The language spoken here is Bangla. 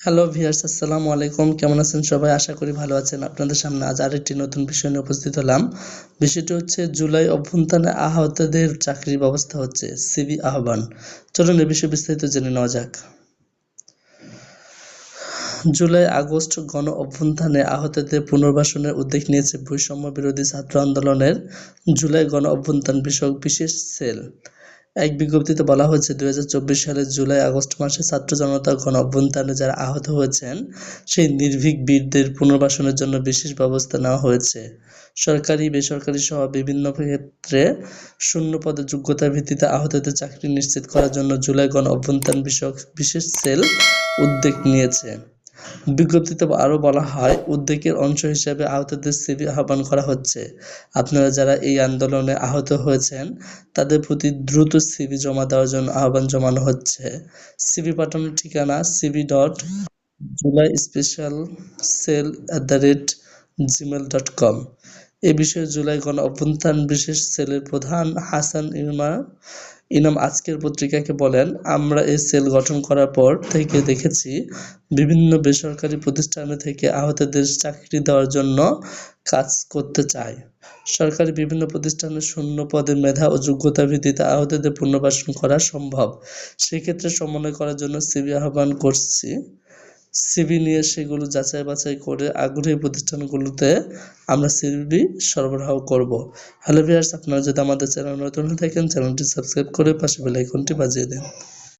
হ্যালো ভিয়ার্স আসসালামু আলাইকুম। কেমন আছেন সবাই? আশা করি ভালো আছেন। আপনাদের সামনে আজ আরেকটি নতুন বিষয় নিয়ে উপস্থিত হলাম। বিষয়টি হচ্ছে জুলাই অভ্যন্তরে আহতদের চাকরির ব্যবস্থা হচ্ছে সিবি আহ্বান। চলুন এ বিষয়ে বিস্তারিত জেনে নেওয়া যাক। জুলাই, আগস্ট গণ অভ্যুত্থানে আহতদের পুনর্বাসনের উদ্যোগ নিয়েছে বৈষম্য বিরোধী ছাত্র আন্দোলনের জুলাই গণ অভ্যুত্থান বিষয়ক বিশেষ সেল। এক বিজ্ঞপ্তিতে বলা হয়েছে, দুই হাজার চব্বিশ সালের জুলাই, আগস্ট মাসে ছাত্র জনতা গণ অভ্যুত্থানে যারা আহত হয়েছেন, সেই নির্ভীক বীরদের পুনর্বাসনের জন্য বিশেষ ব্যবস্থা নেওয়া হয়েছে। সরকারি, বেসরকারি সহ বিভিন্ন ক্ষেত্রে শূন্য পদে যোগ্যতার ভিত্তিতে আহতদের চাকরি নিশ্চিত করার জন্য জুলাই গণ অভ্যুত্থান বিষয়ক বিশেষ সেল উদ্যোগ নিয়েছে। বিজ্ঞপ্তিতে আরও বলা হয় উদ্যোগের অংশ হিসেবে আহতদের সিবি আহ্বান করা হচ্ছে। আপনারা যারা এই আন্দোলনে আহত হয়েছেন, তাদের প্রতি দ্রুত সিবি জমা দেওয়ার জন্য আহ্বান জমানো হচ্ছে। সিবি পাঠানোর ঠিকানা CB dot July special sale at the rate Gmail dot com. এ বিষয়ে জুলাই গণ অভ্যুত্থান বিশেষ সেলের প্রধান হাসান ইমা ইনাম আজকের পত্রিকাকে বলেন, আমরা এই সেল গঠন করার পর থেকে দেখেছি বিভিন্ন বেসরকারি প্রতিষ্ঠানে থেকে আহতদের চাকরি দেওয়ার জন্য কাজ করতে চায়। সরকারি বিভিন্ন প্রতিষ্ঠানে শূন্য পদে মেধা ও যোগ্যতা ভিত্তিতে আহতদের পুনর্বাসন করা সম্ভব। সেক্ষেত্রে সমন্বয় করার জন্য সিবি আহ্বান করছি। সিবি নিয়ে সেগুলো যাচাই বাছাই করে আগ্রহী প্রতিষ্ঠানগুলোতে আমরা সিবি সরবরাহ করব। হ্যালো ভিউয়ার্স, আপনারা যদি আমাদের চ্যানেল নতুন হয়ে থাকেন, চ্যানেলটি সাবস্ক্রাইব করে পাশে বেল আইকনটি বাজিয়ে দেন।